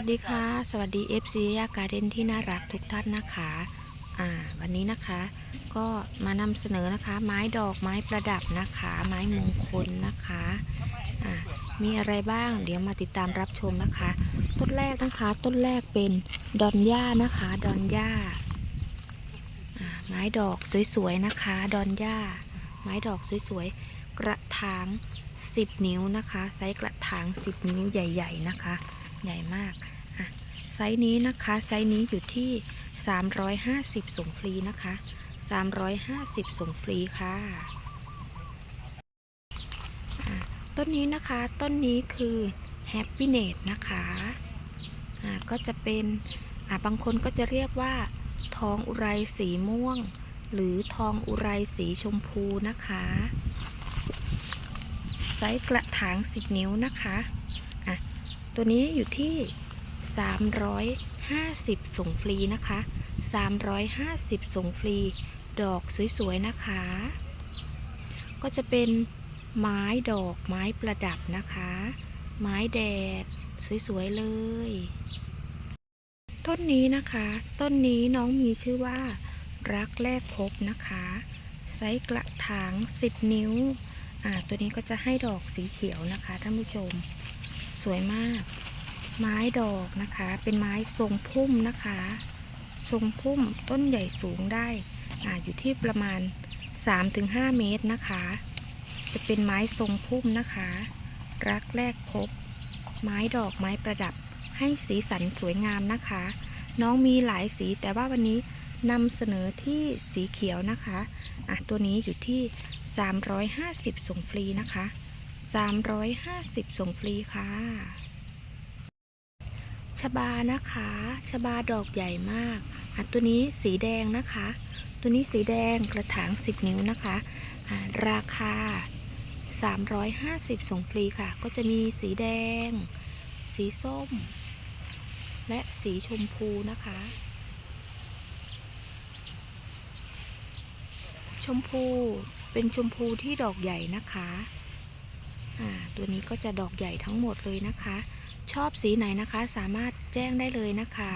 สวัสดีค่ะ สวัสดี FC ยาการ์เดนที่น่ารักทุกท่านนะคะ อ่า วันนี้นะคะ ก็มานำเสนอนะคะ ไม้ดอกไม้ประดับนะคะ ไม้มงคลนะคะ อ่า มีอะไรบ้าง เดี๋ยวมาติดตามรับชมนะคะ ต้นแรกนะคะ ต้นแรกเป็นดอนย่านะคะ ดอนย่าอ่า ไม้ดอกสวยๆนะคะ ดอนย่า ไม้ดอกสวยๆ กระถาง10 นิ้วนะคะ ไซส์กระถาง 10 นิ้วใหญ่ ๆ นะคะ ใหญ่มาก ไซส์นี้นะคะไซส์นี้อยู่ที่ 350 ส่งฟรีนะคะ 350 ส่งฟรีค่ะะต้นนี้นะคะต้นนี้คือ Happy n e t นะคะอะก็จะเป็นอะบางคนก็จะเรียกว่า ทองอุไรสีม่วง หรือทองอุไรสีชมพูนะคะไซส์กระถาง 10 นิ้วนะคะอะตัวนี้อยู่ที่ 350 ส่งฟรีนะคะ 350 ส่งฟรี ดอกสวยๆนะคะ ก็จะเป็นไม้ดอกไม้ประดับนะคะ ไม้แดดสวยๆเลย ต้นนี้นะคะ ต้นนี้น้องมีชื่อว่า รักแรกพบนะคะ ไซส์กระถาง 10 นิ้ว อ่า ตัวนี้ก็จะให้ดอกสีเขียวนะคะท่านผู้ชม สวยมาก ไม้ดอกนะคะ เป็นไม้ทรงพุ่มนะคะ ทรงพุ่มต้นใหญ่สูงได้ออยู่ที่ประมาณ 3-5 เมตรนะคะ จะเป็นไม้ทรงพุ่มนะคะ รักแรกพบ ไม้ดอกไม้ประดับให้สีสันสวยงามนะคะ น้องมีหลายสีแต่ว่าวันนี้นำเสนอที่สีเขียวนะคะอะตัวนี้อยู่ที่ 350 ส่งฟรีนะคะ 350 ส่งฟรีค่ะ ชบานะคะชบาดอกใหญ่มากอะตัวนี้สีแดงนะคะ ตัวนี้สีแดงกระถาง 10 นิ้วนะคะอะราคา 350 ส่งฟรีค่ะ ก็จะมีสีแดง สีส้ม และสีชมพูนะคะ ชมพูเป็นชมพูที่ดอกใหญ่นะคะ อ่า ตัวนี้ก็จะดอกใหญ่ทั้งหมดเลยนะคะ ชอบสีไหนนะคะ สามารถแจ้งได้เลยนะคะ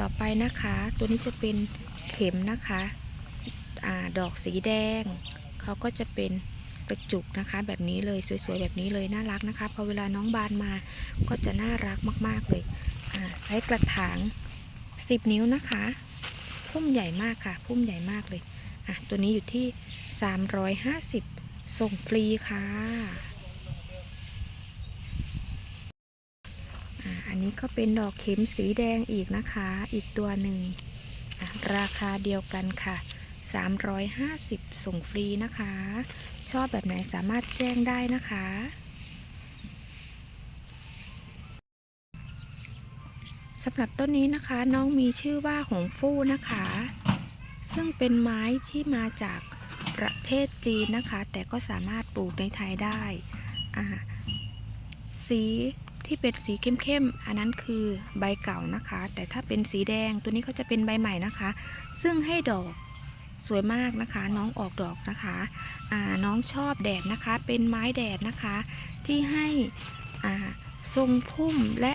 ต่อไปนะคะ ตัวนี้จะเป็นเข็มนะคะอ่าดอกสีแดง เขาก็จะเป็นกระจุกนะคะ แบบนี้เลยสวยๆแบบนี้เลยน่ารักนะคะพอเวลาน้องบานมาก็จะน่ารักมากๆเลยอ่าไซส์กระถาง 10 นิ้วนะคะ พุ่มใหญ่มากค่ะ พุ่มใหญ่มากเลยอะตัวนี้อยู่ที่ 350 ส่งฟรีค่ะอะ อันนี้ก็เป็นดอกเข็มสีแดงอีกนะคะ อีกตัวหนึ่ง ราคาเดียวกันค่ะ 350 ส่งฟรีนะคะ ชอบแบบไหนสามารถแจ้งได้นะคะสำหรับต้นนี้นะคะน้องมีชื่อว่าหงฟู่นะคะ ซึ่งเป็นไม้ที่มาจาก ประเทศจีนนะคะ แต่ก็สามารถปลูกในไทยได้สีที่เป็นสีเข้มๆ อันนั้นคือใบเก่านะคะ แต่ถ้าเป็นสีแดงตัวนี้เขาจะเป็นใบใหม่นะคะ ซึ่งให้ดอกสวยมากนะคะ น้องออกดอกนะคะน้องชอบแดดนะคะ เป็นไม้แดดนะคะ ที่ให้ทรงพุ่มและ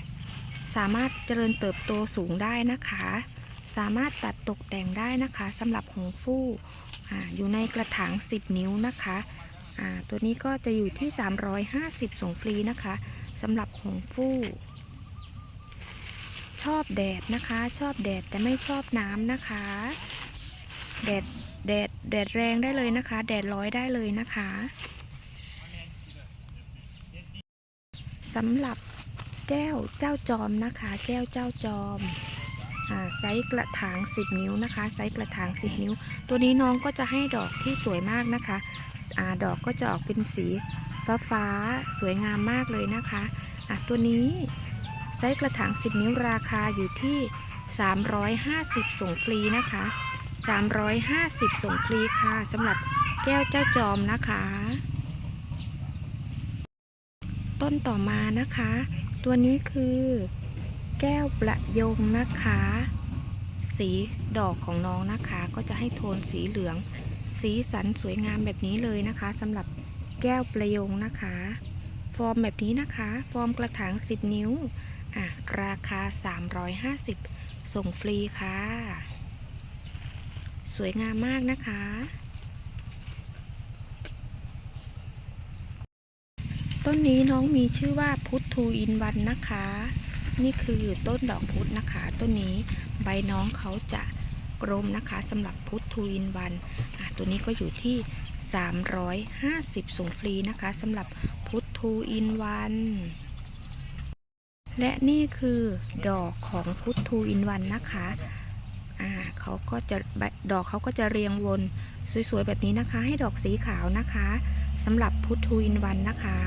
สามารถเจริญเติบโตสูงได้นะคะ สามารถตัดตกแต่งได้นะคะสำหรับหงฟู่ อ่าอยู่ในกระถาง 10 นิ้วนะคะอ่าตัวนี้ก็จะอยู่ที่ 350 ส่งฟรีนะคะสำหรับหงฟู่ชอบแดดนะคะ ชอบแดดแต่ไม่ชอบน้ำนะคะ แดดแดดแดดแรงได้เลยนะคะ แดดร้อยได้เลยนะคะสำหรับแก้วเจ้าจอมนะคะ แก้วเจ้าจอม ไซส์กระถาง 10 นิ้วนะคะไซส์กระถาง 10 นิ้ว ตัวนี้น้องก็จะให้ดอกที่สวยมากนะคะอาดอกก็จะออกเป็นสีฟ้าฟ้าสวยงามมากเลยนะคะอะตัวนี้ไซส์กระถาง 10 นิ้วราคาอยู่ที่ 350 ส่งฟรีนะคะ 350 ส่งฟรีค่ะสำหรับแก้วเจ้าจอมนะคะ ต้นต่อมานะคะ ตัวนี้คือ แก้วประยงนะคะ สีดอกของน้องนะคะ ก็จะให้โทนสีเหลือง สีสันสวยงามแบบนี้เลยนะคะสำหรับแก้วประยงนะคะ ฟอร์มแบบนี้นะคะ ฟอร์มกระถาง 10 นิ้วอะราคา 350 ส่งฟรีค่ะ สวยงามมากนะคะต้นนี้น้องมีชื่อว่าพุททูอินวันนะคะ นี่คือต้นดอกพุธนะคะ ต้นนี้ใบน้องเขาจะกลมนะคะสำหรับพุททูอินวันตัวนี้ก็อยู่ที่ 350 ส่งฟรีนะคะสำหรับพุททูอินวันและนี่คือดอกของพุททูอินวันนะคะ อ่าเขาก็จะดอกเขาก็จะเรียงวนสวยๆแบบนี้นะคะ ให้ดอกสีขาวนะคะสำหรับพุททูอินวันนะคะ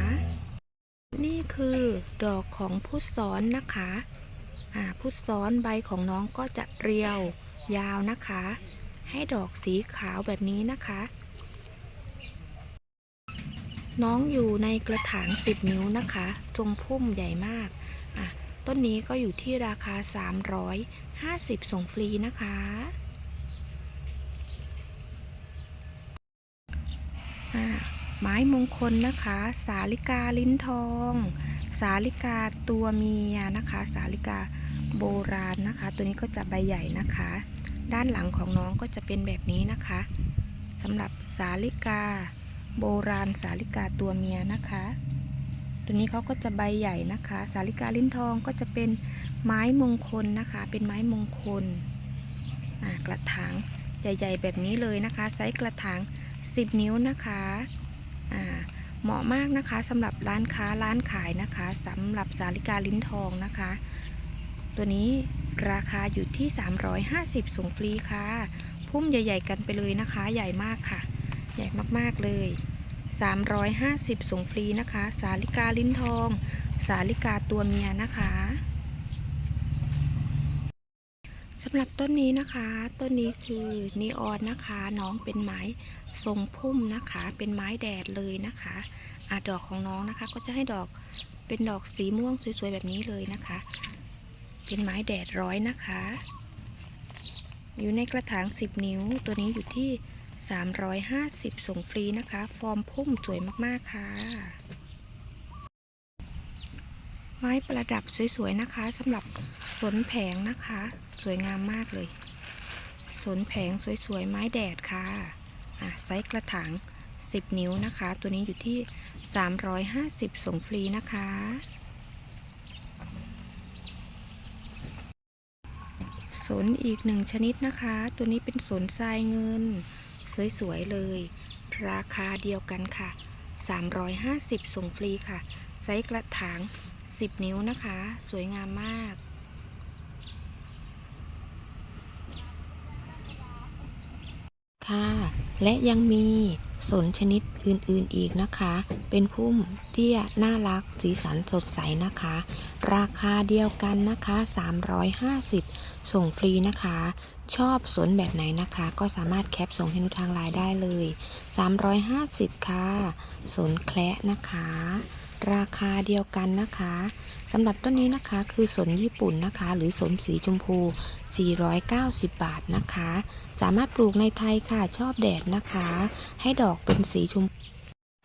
นี่คือดอกของพุทธซ้อนนะคะอ่าพุทธซ้อนใบของน้องก็จะเรียวยาวนะคะ ให้ดอกสีขาวแบบนี้นะคะ น้องอยู่ในกระถาง 10 นิ้วนะคะทรงพุ่มใหญ่มากอะต้นนี้ก็อยู่ที่ราคา 350 ส่งฟรีนะคะ อะ ไม้มงคลนะคะ สาลิกาลิ้นทอง สาลิกาตัวเมียนะคะ สาลิกาโบราณนะคะ ตัวนี้ก็จะใบใหญ่นะคะ ด้านหลังของน้องก็จะเป็นแบบนี้นะคะสำหรับสาลิกา โบราณสาลิกาตัวเมียนะคะ ตัวนี้เขาก็จะใบใหญ่นะคะ สาลิกาลิ้นทองก็จะเป็นไม้มงคลนะคะ เป็นไม้มงคลกระถางใหญ่ ๆ แบบนี้เลยนะคะ ไซส์กระถาง 10 นิ้วนะคะ เหมาะมากนะคะสำหรับร้านค้าร้านขายนะคะสำหรับสาลิกาลิ้นทองนะคะ ตัวนี้ราคาอยู่ที่ 350 ส่งฟรีค่ะ พุ่มใหญ่ ๆ กันไปเลยนะคะ ใหญ่มากค่ะ ใหญ่มากๆเลย 350 ส่งฟรีนะคะ สาลิกาลิ้นทอง สาลิกาตัวเมียนะคะ สำหรับต้นนี้นะคะ ต้นนี้คือนีออนนะคะ น้องเป็นไม้ทรงพุ่มนะคะ เป็นไม้แดดเลยนะคะอาดอกของน้องนะคะ ก็จะให้ดอกเป็นดอกสีม่วงสวยๆแบบนี้เลยนะคะ เป็นไม้แดดร้อยนะคะ อยู่ในกระถาง 10 นิ้ว ตัวนี้อยู่ที่ 350 ส่งฟรีนะคะ ฟอร์มพุ่มสวยมากๆค่ะ ไม้ประดับสวยๆนะคะสำหรับ สนแผงนะคะ สวยงามมากเลย สนแผงสวยๆ ไม้แดดค่ะ อะ ไซส์กระถาง 10 นิ้วนะคะ ตัวนี้อยู่ที่ 350 ส่งฟรีนะคะ สนอีกหนึ่งชนิดนะคะ ตัวนี้เป็นสนทรายเงิน สวยๆ เลย ราคาเดียวกันค่ะ 350 ส่งฟรีค่ะ ไซส์กระถาง 10 นิ้วนะคะ สวยงามมาก ค่ะ และยังมีสนชนิดอื่นๆอีกนะคะ เป็นพุ่มเตี้ยน่ารักสีสันสดใสนะคะ ราคาเดียวกันนะคะ 350 ส่งฟรีนะคะ ชอบสนแบบไหนนะคะ ก็สามารถแคปส่งให้นุทางไลน์ได้เลย 350 ค่ะ สนแคละนะคะ ราคาเดียวกันนะคะสำหรับต้นนี้นะคะคือสนญี่ปุ่นนะคะ หรือสนสีชมพู 490 บาทนะคะ สามารถปลูกในไทยค่ะชอบแดดนะคะ ให้ดอกเป็นสีชมพู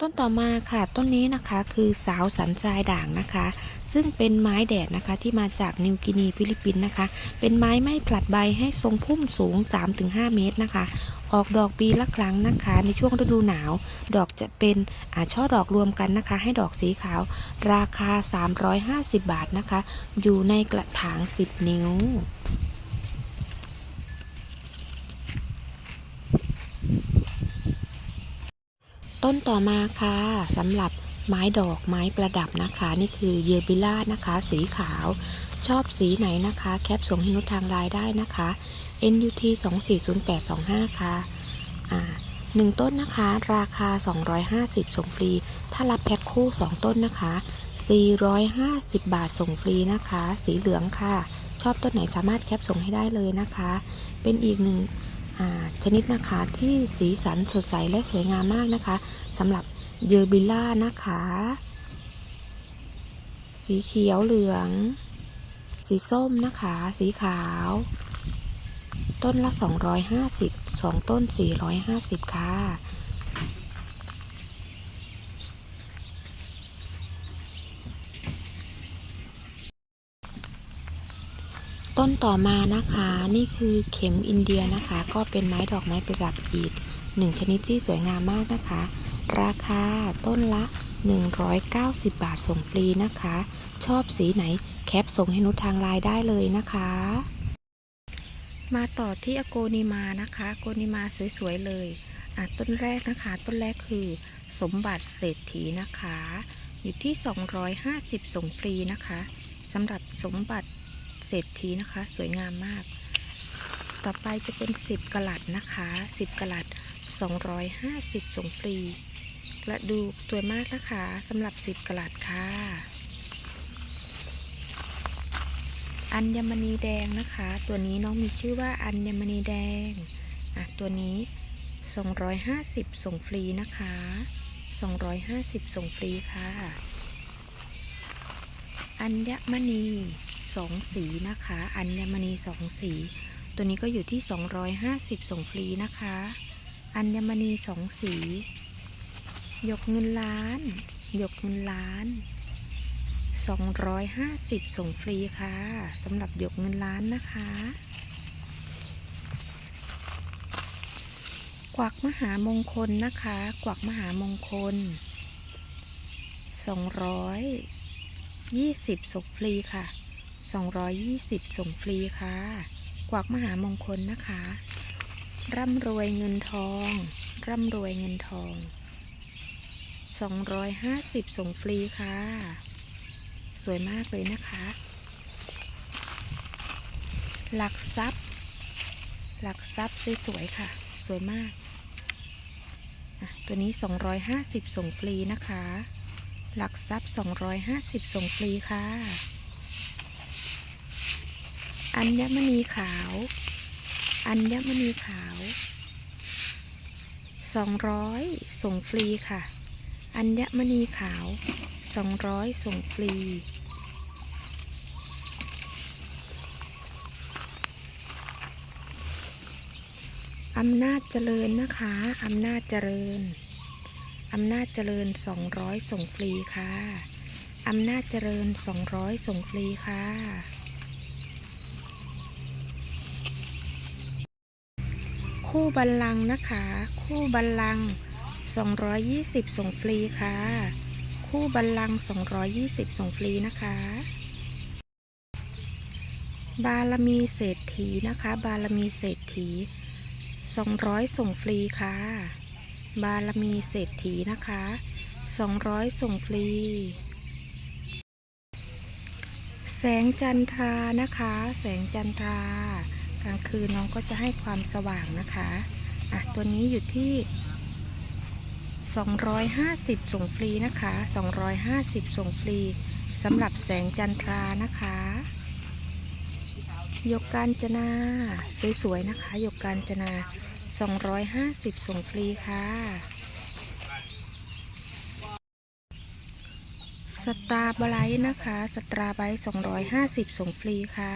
ต้นต่อมาค่ะต้นนี้นะคะคือสาวสันทรายด่างนะคะ ซึ่งเป็นไม้แดดนะคะที่มาจากนิวกินีฟิลิปปินส์นะคะ เป็นไม้ไม่ผลัดใบให้ทรงพุ่มสูง 3-5 เมตรนะคะ ออกดอกปีละครั้งนะคะ ในช่วงฤดูหนาว ดอกจะเป็นอาช่อดอกรวมกันนะคะ ให้ดอกสีขาว ราคา 350 บาทนะคะ อยู่ในกระถาง 10 นิ้ว ต้นต่อมาค่ะสำหรับไม้ดอกไม้ประดับนะคะ นี่คือเยบิล่านะคะ สีขาว ชอบสีไหนนะคะ แคปส่งให้นุชทางไลน์ได้นะคะ NUT 240825 ค่ะอ่าหนึ่งต้นนะคะ ราคา 250 ส่งฟรี ถ้ารับแพ็คคู่ 2 ต้นนะคะ 450 บาทส่งฟรีนะคะ สีเหลืองค่ะ ชอบต้นไหนสามารถแคปส่งให้ได้เลยนะคะ เป็นอีกหนึ่ง ชนิดนะคะที่สีสันสดใสและสวยงามมากนะคะสำหรับเยอร์บิล่านะคะ สีเขียวเหลือง สีส้มนะคะ สีขาว ต้นละ 250 2 ต้น 450 ค่ะ ต้นต่อมานะคะนี่คือเข็มอินเดียนะคะ ก็เป็นไม้ดอกไม้ประดับอีกหนึ่งชนิดที่สวยงามมากนะคะ ราคาต้นละ 190 บาทส่งฟรีนะคะ ชอบสีไหนแคปส่งให้นุชทางไลน์ได้เลยนะคะ มาต่อที่อโกนิมานะคะโกนิมาสวยๆเลยอะต้นแรกนะคะ ต้นแรกคือสมบัติเศรษฐีนะคะ อยู่ที่ 250 ส่งฟรีนะคะสำหรับสมบัติ เศรษฐีนะคะ สวยงามมาก ต่อไปจะเป็น 10กะลัดนะคะ 10กะลัด250 ส่งฟรี กระดูกสวยมากนะคะสำหรับ 10กะลัดค่ะ อัญมณีแดงนะคะ ตัวนี้น้องมีชื่อว่าอัญมณีแดงอะตัวนี้ 250 ส่งฟรีนะคะ 250 ส่งฟรีค่ะ อัญมณี สองสีนะคะ อัญมณีสองสี ตัวนี้ก็อยู่ที่ 250 ส่งฟรีนะคะ อัญมณีสองสีหยกเงินล้านหยกเงินล้าน 250 ส่งฟรีค่ะสำหรับหยกเงินล้านนะคะ กวักมหามงคลนะคะ กวักมหามงคล220ส่งฟรีค่ะ 220 ส่งฟรีค่ะ กวักมหามงคลนะคะ ร่ำรวยเงินทอง ร่ำรวยเงินทอง 250 ส่งฟรีค่ะ สวยมากเลยนะคะ หลักทรัพย์ หลักทรัพย์สวยๆค่ะ สวยมาก ตัวนี้ 250 ส่งฟรีนะคะ หลักทรัพย์ 250 ส่งฟรีค่ะ อัญมณีขาว อัญมณีขาว 200 ส่งฟรีค่ะ อัญมณีขาว 200 ส่งฟรี อำนาจเจริญนะคะ อำนาจเจริญ อำนาจเจริญ 200 ส่งฟรีค่ะ อำนาจเจริญ 200 ส่งฟรีค่ะ คู่บัลลังนะคะ คู่บัลลัง220 ส่งฟรีค่ะ คู่บัลลัง220 ส่งฟรีนะคะ บารมีเศรษฐีนะคะ บารมีเศรษฐี 200 ส่งฟรีค่ะ บารมีเศรษฐีนะคะ 200 ส่งฟรีแสงจันทรานะคะ แสงจันทรา กลางคืนน้องก็จะให้ความสว่างนะคะอะตัวนี้อยู่ที่ 250 ส่งฟรีนะคะ 250 ส่งฟรีสำหรับแสงจันทรานะคะยกการจนาสวยๆนะคะยกการจนา 250 ส่งฟรีค่ะ สตาร์ไบรท์นะคะ สตาร์ไบรท์250 ส่งฟรีค่ะ